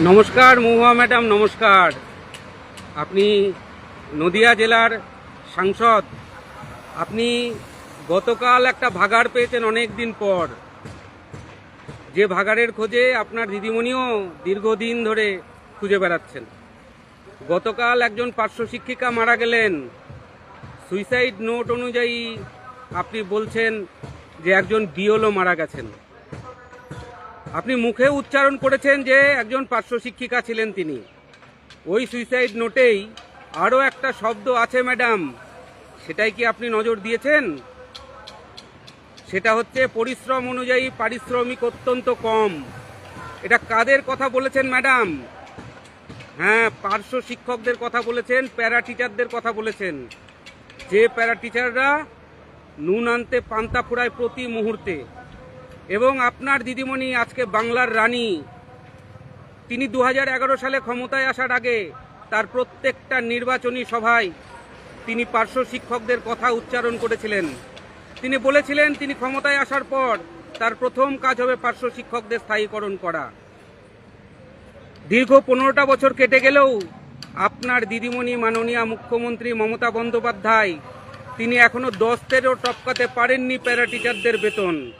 নমস্কার মহুয়া ম্যাডাম, নমস্কার। আপনি নদিয়া জেলার সাংসদ। আপনি গতকাল একটা ভাগাড় পেয়েছেন অনেক দিন পর। যে ভাগাড়ের খোঁজে আপনার দিদিমণিও দীর্ঘদিন ধরে খুঁজে বেড়াচ্ছেন। গতকাল একজন পার্শ্ব শিক্ষিকা মারা গেলেন। সুইসাইড নোট অনুযায়ী আপনি বলছেন যে একজন বিওলো মারা গেছেন। আপনি মুখে উচ্চারণ করেছেন যে একজন পার্শ্ব শিক্ষিকা ছিলেন তিনি। ওই সুইসাইড নোটেই আরও একটা শব্দ আছে ম্যাডাম সেটাই কি আপনি নজর দিয়েছেন? সেটা হচ্ছে, পরিশ্রম অনুযায়ী পারিশ্রমিক অত্যন্ত কম। এটা কাদের কথা বলেছেন ম্যাডাম হ্যাঁ পার্শ্ব শিক্ষকদের কথা বলেছেন প্যারা টিচারদের কথা বলেছেন। যে প্যারা টিচাররা নুন আনতে পান্তা ফুরায় প্রতি মুহূর্তে। এবং আপনার দিদিমণি আজকে বাংলার রানী। তিনি দু হাজার এগারো সালে ক্ষমতায় আসার আগে তার প্রত্যেকটা নির্বাচনী সভায় তিনি পার্শ্ব শিক্ষকদের কথা উচ্চারণ করেছিলেন। তিনি বলেছিলেন, তিনি ক্ষমতায় আসার পর তার প্রথম কাজ হবে পার্শ্ব শিক্ষকদের স্থায়ীকরণ করা। দীর্ঘ পনেরোটা বছর কেটে গেলেও আপনার দিদিমণি, মাননীয় মুখ্যমন্ত্রী মমতা বন্দ্যোপাধ্যায়, তিনি এখনও দশ তেরো টপকাতে পারেননি প্যারা টিচারদের বেতন।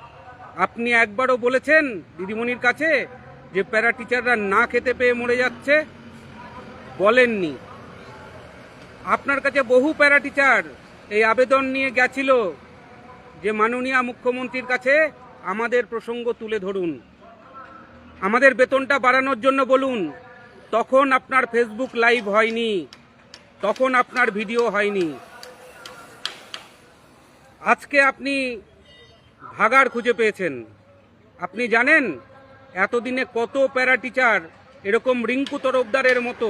আপনি একবারও বলেছেন দিদিমণির কাছে যে প্যারা টিচাররা না খেতে পেয়ে মরে যাচ্ছে। বলেননি। আপনার কাছে বহু প্যারা টিচার এই আবেদন নিয়ে গেছিল যে মাননীয় মুখ্যমন্ত্রীর কাছে আমাদের প্রসঙ্গ তুলে ধরুন। আমাদের বেতনটা বাড়ানোর জন্য বলুন। তখন আপনার ফেসবুক লাইভ হয়নি। তখন আপনার ভিডিও হয়নি। আজকে আপনি ভাগাড় খুঁজে পেয়েছেন। আপনি জানেন, এতদিনে কত প্যারা টিচার এরকম রিঙ্কু তরফদারের মতো,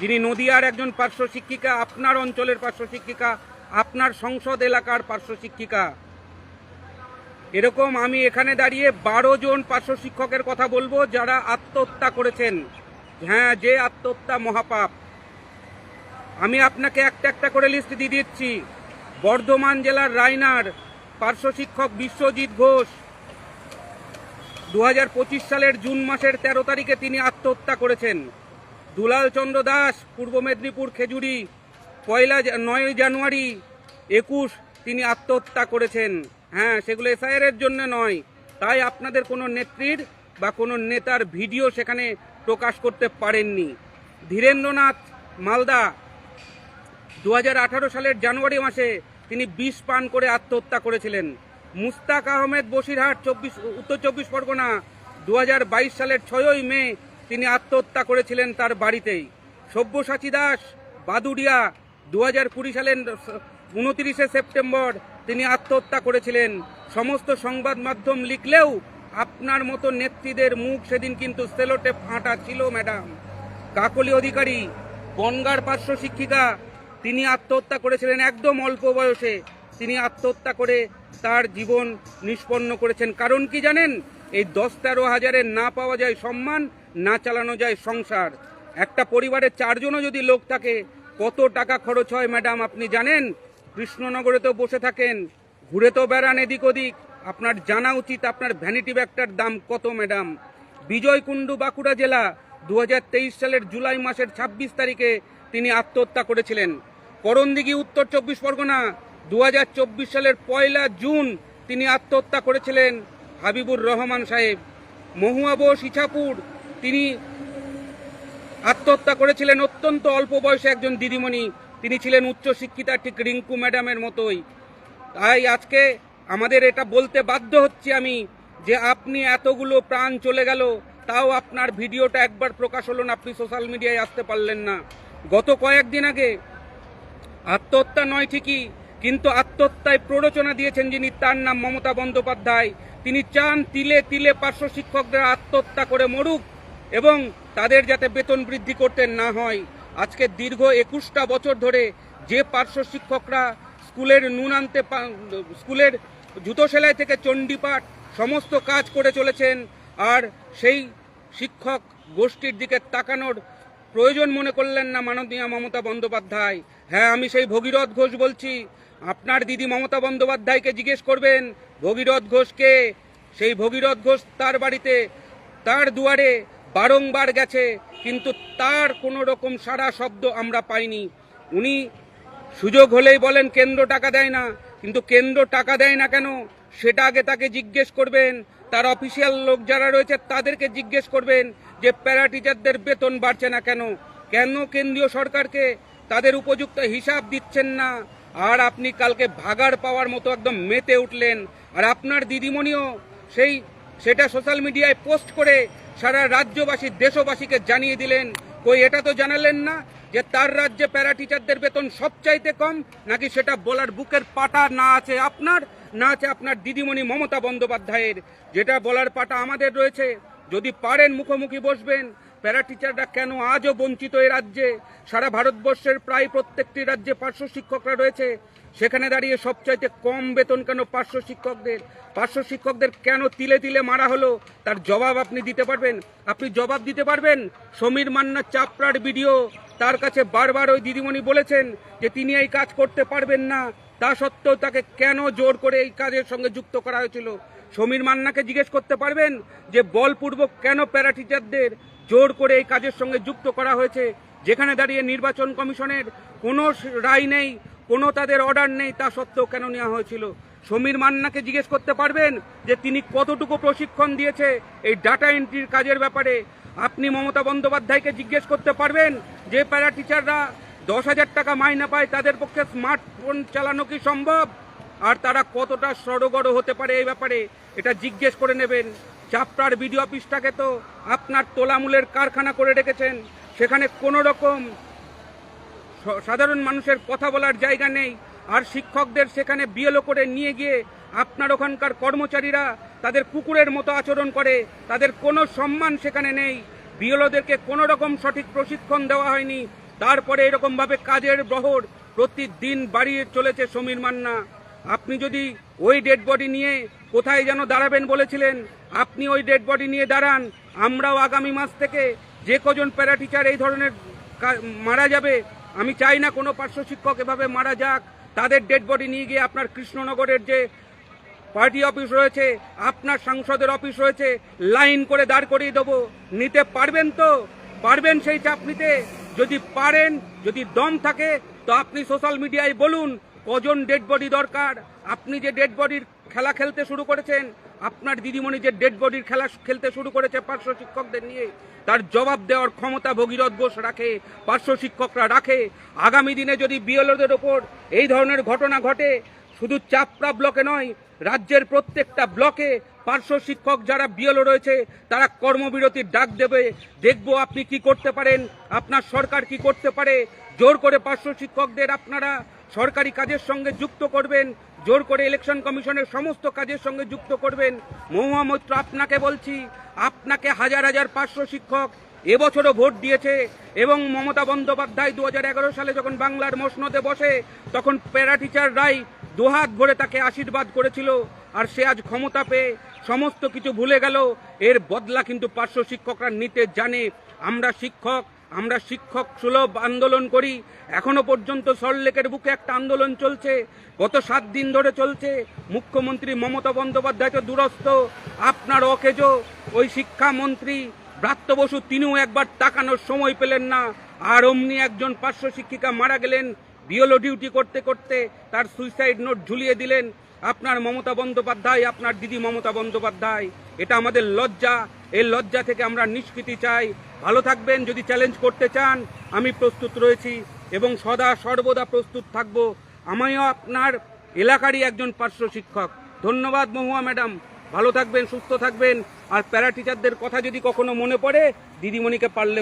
যিনি নদিয়ার একজন পার্শ্ব শিক্ষিকা, আপনার অঞ্চলের পার্শ্ব শিক্ষিকা, আপনার সংসদ এলাকার পার্শ্ব শিক্ষিকা। এরকম আমি এখানে দাঁড়িয়ে বারো জন পার্শ্ব শিক্ষকের কথা বলব যারা আত্মহত্যা করেছেন। হ্যাঁ যে আত্মহত্যা মহাপাপ। আমি আপনাকে একটা একটা করে লিস্ট দিয়ে দিচ্ছি। বর্ধমান জেলার রায়নার পার্শ্ব শিক্ষক বিশ্বজিৎ ঘোষ। দু হাজার পঁচিশ সালের জুন মাসের ১৩ তারিখে তিনি আত্মহত্যা করেছেন। দুলাল চন্দ্র দাস, পূর্ব মেদিনীপুর খেজুরি, পয়লা নয় জানুয়ারি একুশ তিনি আত্মহত্যা করেছেন। হ্যাঁ সেগুলো এসআইআর এর জন্য নয়। তাই আপনাদের কোনো নেত্রীর বা কোনো নেতার ভিডিও সেখানে প্রকাশ করতে পারেননি। ধীরেন্দ্রনাথ মালদা দু হাজার আঠারো সালের জানুয়ারি মাসে তিনি বিষ পান করে আত্মহত্যা করেছিলেন। মুস্তাক আহমেদ বসিরহাট, চব্বিশ, উত্তর চব্বিশ পরগনা দু হাজার বাইশ সালের ছয়ই মে তিনি আত্মহত্যা করেছিলেন তার বাড়িতেই। সব্যসাচী দাস, বাদুড়িয়া দু হাজার কুড়ি সালের উনত্রিশে সেপ্টেম্বর তিনি আত্মহত্যা করেছিলেন। সমস্ত সংবাদ মাধ্যম লিখলেও আপনার মতো নেত্রীদের মুখ সেদিন কিন্তু সেলোটেপ ফাঁটা ছিল, ম্যাডাম। কাকলি অধিকারী, বনগার পার্শ্ব শিক্ষিকা তিনি আত্মহত্যা করেছিলেন একদম অল্প বয়সে। তিনি আত্মহত্যা করে তার জীবন নিষ্পন্ন করেছেন। কারণ কি জানেন? এই দশ তেরো হাজারের না পাওয়া যায় সম্মান, না চালানো যায় সংসার। একটা পরিবারে চারজনও যদি লোক থাকে, কত টাকা খরচ হয় ম্যাডাম, আপনি জানেন? কৃষ্ণনগরে তো বসে থাকেন, ঘুরে তো বেড়ান এদিক ওদিক। আপনার জানা উচিত আপনার ভ্যানিটি ব্যাগটার দাম কত, ম্যাডাম? বিজয় কুণ্ডু বাঁকুড়া জেলা দু হাজার তেইশ সালের জুলাই মাসের ২৬ তারিখে তিনি আত্মহত্যা করেছিলেন। করণদিঘি উত্তর চব্বিশ পরগনা। দু হাজার চব্বিশ সালের পয়লা জুন তিনি আত্মহত্যা করেছিলেন হাবিবুর রহমান সাহেব। মহুয়া বোস ইছাপুর তিনি আত্মহত্যা করেছিলেন অত্যন্ত অল্প বয়সে একজন দিদিমণি। তিনি ছিলেন উচ্চশিক্ষিতা ঠিক রিঙ্কু ম্যাডামের মতোই। তাই আজকে আমাদের এটা বলতে বাধ্য হচ্ছি আমি যে আপনি এতগুলো প্রাণ চলে গেল, তাও আপনার ভিডিওটা একবার প্রকাশ হলো না, আপনি সোশ্যাল মিডিয়ায় আসতে পারলেন না। গত কয়েকদিন আগে আত্মহত্যা নয় ঠিকই, কিন্তু আত্মহত্যায় প্ররোচনা দিয়েছেন যিনি তার নাম মমতা বন্দ্যোপাধ্যায়। তিনি চান তিলে তিলে পার্শ্ব শিক্ষকদের আত্মহত্যা করে মরুক এবং তাদের যাতে বেতন বৃদ্ধি করতে না হয়। আজকে দীর্ঘ একুশটা বছর ধরে যে পার্শ্ব শিক্ষকরা স্কুলের নুন আনতে স্কুলের জুতো সেলাই থেকে চণ্ডীপাঠ সমস্ত কাজ করে চলেছেন আর সেই শিক্ষক গোষ্ঠীর দিকে তাকানোর প্রয়োজন মনে করলেন না মাননীয় মমতা বন্দ্যোপাধ্যায়। হ্যাঁ আমি সেই ভগীরথ ঘোষ বলছি। আপনার দিদি মমতা বন্দ্যোপাধ্যায়কে জিজ্ঞেস করবেন, ভগীরথ ঘোষকে। সেই ভগীরথ ঘোষ তার বাড়িতে, তার দুয়ারে বারংবার গেছে, কিন্তু তার কোনো রকম সারা শব্দ আমরা পাইনি। উনি সুযোগ হলেই বলেন, কেন্দ্র টাকা দেয় না। কিন্তু কেন্দ্র টাকা দেয় না কেন, সেটা আগে তাকে জিজ্ঞেস করবেন। তার অফিসিয়াল লোক যারা রয়েছে, তাদেরকে জিজ্ঞেস করবেন যে প্যারা টিচারদের বেতন বাড়ছে না কেন? কেন কেন্দ্রীয় সরকারকে তাদের উপযুক্ত হিসাব দিচ্ছেন না। আর আপনি কালকে ভাগাড় পাওয়ার মতো একদম মেতে উঠলেন। আর আপনার দিদিমণিও সেই, সেটা সোশ্যাল মিডিয়ায় পোস্ট করে সারা রাজ্যবাসী, দেশবাসীকে জানিয়ে দিলেন। কই, এটা তো জানালেন না যে তার রাজ্যে প্যারা টিচারদের বেতন সবচাইতে কম, নাকি সেটা বলার বুকের পাটা না আছে আপনার, না আছে আপনার দিদিমণি মমতা বন্দ্যোপাধ্যায়ের। যেটা বলার পাটা আমাদের রয়েছে। যদি পারেন মুখোমুখি বসবেন। প্যারা টিচাররা কেন আজও বঞ্চিত এই রাজ্যে? সারা ভারতবর্ষের প্রায় প্রত্যেকটি রাজ্যে পার্শ্ব শিক্ষকরা রয়েছে। সেখানে দাঁড়িয়ে সবচাইতে কম বেতন কেন পার্শ্ব শিক্ষকদের? পার্শ্ব শিক্ষকদের কেন তিলে তিলে মারা হলো? তার জবাব আপনি দিতে পারবেন। আপনি জবাব দিতে পারবেন? সমীর মান্না চাপড়ার ভিডিও। তার কাছে বারবার ওই দিদিমণি বলেছেন যে তিনি এই কাজ করতে পারবেন না। তা সত্ত্বেও তাকে কেন জোর করে এই কাজের সঙ্গে যুক্ত করা হয়েছিল? সমীর মান্নাকে জিজ্ঞেস করতে পারবেন যে বলপূর্বক কেন প্যারা টিচারদের জোর করে এই কাজের সঙ্গে যুক্ত করা হয়েছে, যেখানে দাঁড়িয়ে নির্বাচন কমিশনের কোনো রায় নেই, কোনো তাদের অর্ডার নেই, তা সত্ত্বেও কেন নেওয়া হয়েছিল? সমীর মান্নাকে জিজ্ঞেস করতে পারবেন যে তিনি কতটুকু প্রশিক্ষণ দিয়েছে এই ডাটা এন্ট্রির কাজের ব্যাপারে। আপনি মমতা বন্দ্যোপাধ্যায়কে জিজ্ঞেস করতে পারবেন যে প্যারা টিচাররা দশ হাজার টাকা মাইনে পায়, তাদের পক্ষে স্মার্টফোন চালানো কি সম্ভব? আর তারা কতটা সড়গড় হতে পারে এই ব্যাপারে, এটা জিজ্ঞেস করে নেবেন। চাপড়ার বিডিও অফিসটাকে তো আপনার তোলামূলের কারখানা করে রেখেছেন। সেখানে কোনো রকম সাধারণ মানুষের কথা বলার জায়গা নেই। আর শিক্ষকদের সেখানে বিএলও করে নিয়ে গিয়ে আপনার ওখানকার কর্মচারীরা তাদের কুকুরের মতো আচরণ করে, তাদের কোনো সম্মান সেখানে নেই। বিএলওদেরকে কোনো রকম সঠিক প্রশিক্ষণ দেওয়া হয়নি। তারপরে এরকমভাবে কাজের বহর প্রতিদিন বাড়িয়ে চলেছে সমীর মান্না। আপনি যদি ওই ডেড বডি নিয়ে কোথায় যেন দাঁড়াবেন বলেছিলেন, আপনি ওই ডেড বডি নিয়ে দাঁড়ান, আমরাও আগামী মাস থেকে যে কজন প্যারা টিচার এই ধরনের মারা যাবে, আমি চাই না কোনো পার্শ্ব শিক্ষক এভাবে মারা যাক। তাদের ডেড বডি নিয়ে গিয়ে আপনার কৃষ্ণনগরের যে পার্টি অফিস রয়েছে, আপনার সাংসদের অফিস রয়েছে লাইন করে দাঁড় করিয়ে দেবো। নিতে পারবেন তো? পারবেন সেই চাপ নিতে? যদি পারেন, যদি দম থাকে, তো আপনি সোশ্যাল মিডিয়ায় বলুন। কজন ডেড বডি দরকার? আপনি যে ডেড বডির খেলা খেলতে শুরু করেছেন, আপনার দিদিমণি যে ডেড বডির খেলা খেলতে শুরু করেছে পার্শ্ব শিক্ষকদের নিয়ে, তার জবাব দেওয়ার ক্ষমতা ভগীরথ ঘোষ রাখে, পার্শ্ব শিক্ষকরা রাখে। আগামী দিনে যদি বিএলওদের ওপর এই ধরনের ঘটনা ঘটে, শুধু চাপড়া ব্লকে নয়, রাজ্যের প্রত্যেকটা ব্লকে পার্শ্ব শিক্ষক যারা বিএলও রয়েছে, তারা কর্মবিরতির ডাক দেবে। দেখব আপনি কি করতে পারেন, আপনার সরকার কি করতে পারে। জোর করে পার্শ্ব শিক্ষকদের আপনারা সরকারি কাজের সঙ্গে যুক্ত করবেন, জোর করে ইলেকশন কমিশনের সমস্ত কাজের সঙ্গে যুক্ত করবেন। মহুয়া মৈত্র, আপনাকে বলছি, আপনাকে হাজার হাজার পার্শ্ব শিক্ষক এবছরও ভোট দিয়েছে এবং মমতা বন্দ্যোপাধ্যায় দু হাজার এগারো সালে যখন বাংলার মসনদে বসে, তখন প্যারা টিচার রাই দুহাত ভরে তাকে আশীর্বাদ করেছিল আর সে আজ ক্ষমতা পেয়ে সমস্ত কিছু ভুলে গেল। এর বদলা কিন্তু পার্শ্ব শিক্ষকরা নিতে জানে। আমরা শিক্ষক আমরা শিক্ষক সুলভ আন্দোলন করি। এখনও পর্যন্ত সল্টলেকের বুকে একটা আন্দোলন চলছে। গত সাত দিন ধরে চলছে। মুখ্যমন্ত্রী মমতা বন্দ্যোপাধ্যায় তো দূরস্থ আপনার অকেজো। ওই শিক্ষামন্ত্রী ব্রাত্য বসু, তিনিও একবার তাকানোর সময় পেলেন না। আর অমনি একজন পার্শ্ব শিক্ষিকা মারা গেলেন। বিএলও ডিউটি করতে করতে তার সুইসাইড নোট ঝুলিয়ে দিলেন। আপনার মমতা বন্দ্যোপাধ্যায়, আপনার দিদি মমতা বন্দ্যোপাধ্যায়, এটা আমাদের লজ্জা। এই লজ্জা থেকে আমরা নিষ্কৃতি চাই। ভালো থাকবেন, যদি চ্যালেঞ্জ করতে চান, আমি প্রস্তুত রয়েছি এবং সদা সর্বদা প্রস্তুত থাকব। আমিও আপনার এলাকারই একজন পার্শ্ব শিক্ষক। ধন্যবাদ মহুয়া ম্যাডাম। ভালো থাকবেন, সুস্থ থাকবেন। আর প্যারা টিচারদের কথা যদি কখনো মনে পড়ে, দিদিমণিকে পারলে